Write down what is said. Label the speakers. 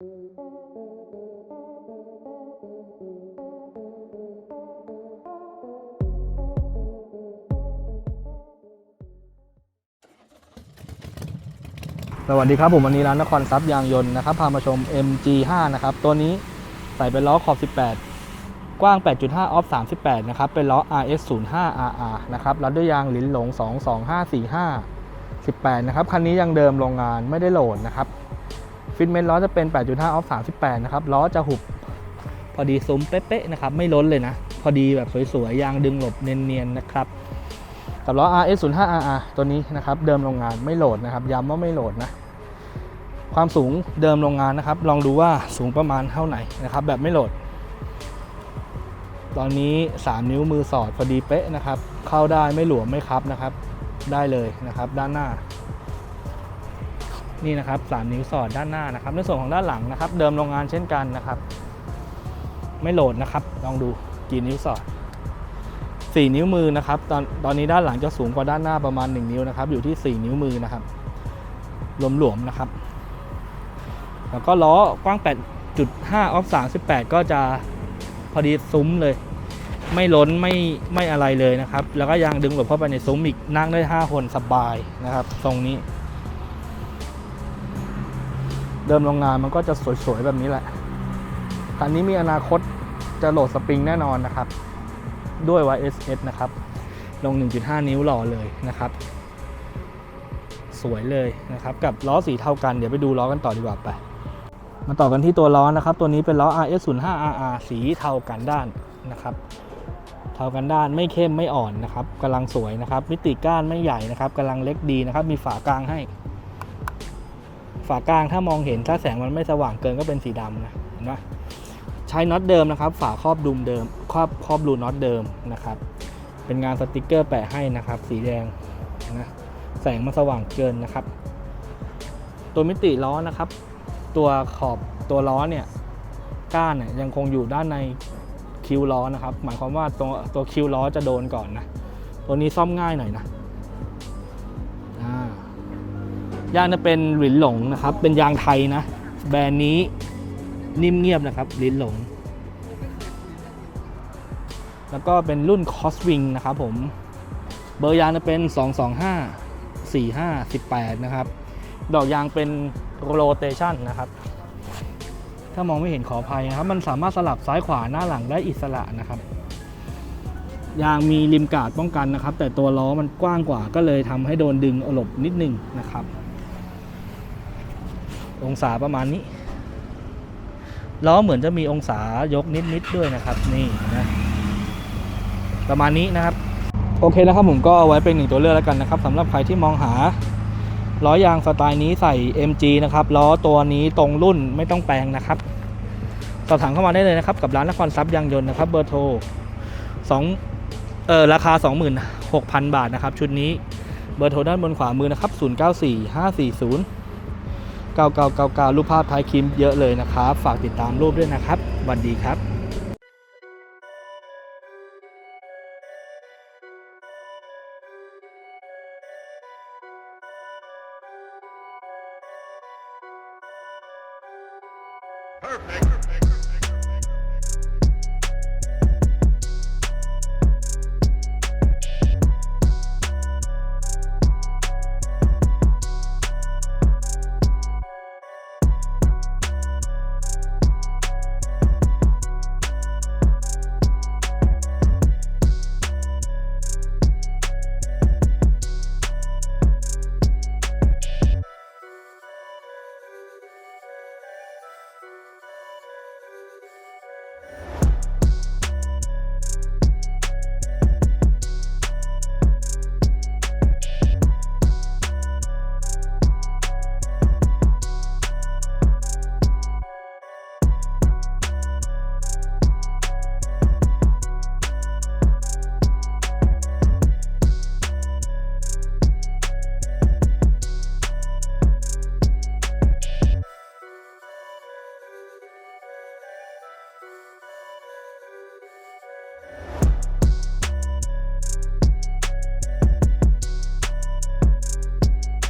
Speaker 1: สวัสดีครับผมวันนี้ร้านนครทรัพย์ยางยนต์นะครับพามาชม MG5 นะครับตัวนี้ใส่เป็นล้อขอบ 18 กว้าง 8.5 ออฟ 38 นะครับ เป็นล้อ RS05RR นะครับรัดด้วยยางหลินหลง 22545 18 นะครับ คันนี้ยังเดิมโรงงานไม่ได้โหลดนะครับ ฟิตเมนต์ล้อจะเป็น 8.5 ออฟ 38 นะครับ ล้อจะหุบ พอดีซุ้มเป๊ะๆนะครับ ไม่ล้นเลยนะ พอดีแบบสวยๆ ยางดึงหลบเนียนๆ นะครับ กับล้อ RS05RR ตัวนี้นะครับ เดิมโรงงานไม่โหลดนะครับ ย้ำว่าไม่โหลดนะ ความสูงเดิมโรงงานนะครับ ลองดูว่าสูงประมาณเท่าไหร่นะครับ แบบไม่โหลด ตอนนี้ 3 นิ้วมือสอดพอดีเป๊ะนะครับ เข้าได้ไม่หลวมไม่คับนะครับ ได้เลยนะครับ ด้านหน้า นี่นะครับ3นิ้วสอดด้านหน้านะครับ ในส่วนของด้านหลังนะครับ เดิมโรงงานเช่นกันนะครับ ไม่โหลดนะครับ ลองดูกี่นิ้วสอด 4 นิ้วมือนะครับตอนตอนนี้ด้านหลังจะสูงกว่าด้านหน้าประมาณ 1 นิ้วนะครับ อยู่ที่ 4 นิ้วมือนะครับหลวมๆนะครับ แล้วก็ล้อกว้าง 8.5ออฟ38 ก็จะพอดีซุ้มเลย ไม่ล้นไม่ไม่อะไรเลยนะครับ แล้วก็ยางดึงหลบเข้าไปในซุ้มอีกนั่งได้ 5 คนสบายนะครับ ตรงนี้ เดิมโรงงานมันก็จะสวยๆแบบนี้แหละคันนี้มีอนาคตจะโหลดสปริงแน่นอนนะครับ ด้วย YSS นะครับ ลง 1.5 นิ้วหล่อเลยนะครับ สวยเลยนะครับ กับล้อสีเท่ากันเดี๋ยวไปดูล้อกันต่อดีกว่าไป มาต่อกันที่ตัวล้อนะครับ ตัวนี้เป็นล้อ RS05RR สีเทากันด้านนะครับ เทากันด้านไม่เข้มไม่อ่อนนะครับกำลังสวยนะครับ มิติก้านไม่ใหญ่นะครับกำลังเล็กดีนะครับ มีฝากลางให้ ฝากลางถ้ามองเห็นถ้าแสงมันไม่สว่างเกินก็เป็นสีดำนะเห็นไหมใช้น็อตเดิมนะครับ ฝาครอบดุมเดิมครอบครอบรูน็อตเดิมนะครับ เป็นงานสติกเกอร์แปะให้นะครับ สีแดงนะแสงมันสว่างเกินนะครับ ตัวมิติล้อนะครับ ตัวขอบตัวล้อเนี่ยก้านเนี่ยยังคงอยู่ด้านในคิวล้อนะครับ หมายความว่าตัวตัวคิวล้อจะโดนก่อนนะ ตัวนี้ซ่อมง่ายหน่อยนะ ยางจะเป็นหลินหลงนะครับ เป็นยางไทยนะ แบรนด์นี้นิ่มเงียบนะครับหลินหลง แล้วก็เป็นรุ่นคอสวิงนะครับผม เบอร์ยางจะเป็น 225 45 18 นะครับ ดอกยางเป็นโรเตชันนะครับ ถ้ามองไม่เห็นขออภัยนะครับ มันสามารถสลับซ้ายขวาหน้าหลังได้อิสระนะครับยางมีริมกาดป้องกันนะครับ แต่ตัวล้อมันกว้างกว่าก็เลยทำให้โดนดึงหลบนิดนึงนะครับ องศาประมาณนี้ล้อเหมือนจะมีองศายกนิดๆด้วยนะครับ นี่นะประมาณนี้นะครับ โอเคนะครับผมก็เอาไว้เป็นหนึ่งตัวเลือกแล้วกันนะครับสำหรับใครที่มองหาล้อยางสไตล์นี้ใส่ MG นะครับล้อตัวนี้ตรงรุ่นไม่ต้องแปลงนะครับสอบถามเข้ามาได้เลยนะครับ กับร้านนครทรัพย์ยางยนต์นะครับ เบอร์โทร2เออราคา 26,000 บาทนะครับ ชุดนี้เบอร์โทรด้านบนขวามือนะครับ 094540 9999 รูปภาพท้ายคลิปเยอะเลยนะครับ ฝากติดตามรูปด้วยนะครับวันดีครับ
Speaker 2: Perfect.